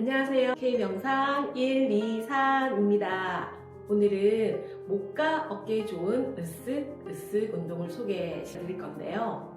안녕하세요. K명상 123입니다. 오늘은 목과 어깨에 좋은 으쓱 으쓱 운동을 소개해 드릴 건데요.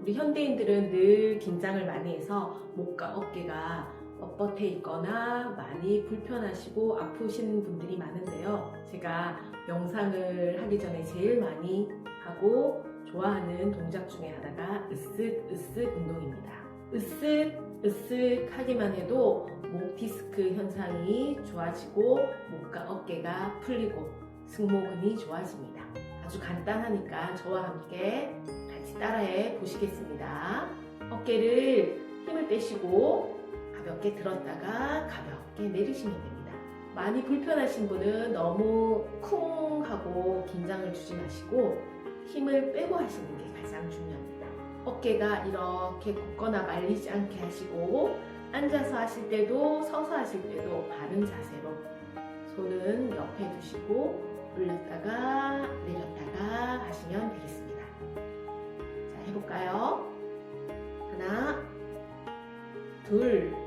우리 현대인들은 늘 긴장을 많이 해서 목과 어깨가 뻣뻣해 있거나 많이 불편하시고 아프신 분들이 많은데요. 제가 명상을 하기 전에 제일 많이 하고 좋아하는 동작 중에 하나가 으쓱 으쓱 운동입니다. 으쓱 으쓱 하기만 해도 목 디스크 현상이 좋아지고 목과 어깨가 풀리고 승모근이 좋아집니다. 아주 간단하니까 저와 함께 같이 따라해 보시겠습니다. 어깨를 힘을 빼시고 가볍게 들었다가 가볍게 내리시면 됩니다. 많이 불편하신 분은 너무 쿵 하고 긴장을 주지 마시고 힘을 빼고 하시는 게 가장 중요합니다. 어깨가 이렇게 굽거나 말리지 않게 하시고 앉아서 하실 때도 서서 하실 때도 바른 자세로 손은 옆에 두시고 올렸다가 내렸다가 하시면 되겠습니다. 자, 해볼까요? 하나, 둘,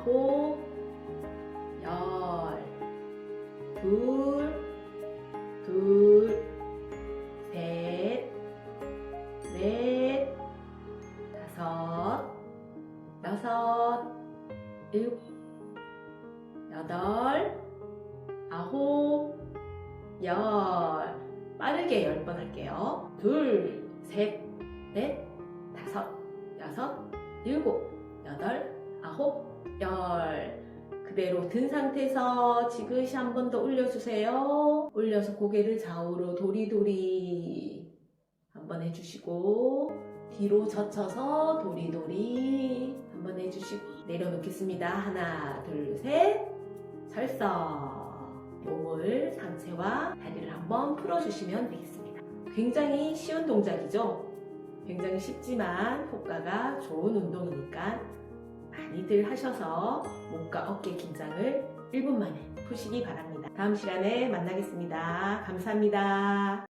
아홉, 열, 둘, 둘, 셋, 넷, 다섯, 여섯, 일곱, 여덟, 아홉, 열. 빠르게 열 번 할게요. 둘, 셋, 넷, 다섯, 여섯, 일곱, 여덟, 아홉, 열. 그대로 든 상태에서 지그시 한 번 더 올려주세요. 올려서 고개를 좌우로 도리도리 한번 해주시고 뒤로 젖혀서 도리도리 한번 해주시고 내려놓겠습니다. 하나, 둘, 셋. 설서. 몸을 상체와 다리를 한번 풀어주시면 되겠습니다. 굉장히 쉬운 동작이죠? 굉장히 쉽지만 효과가 좋은 운동이니까 많이들 하셔서 목과 어깨 긴장을 1분 만에 푸시기 바랍니다. 다음 시간에 만나겠습니다. 감사합니다.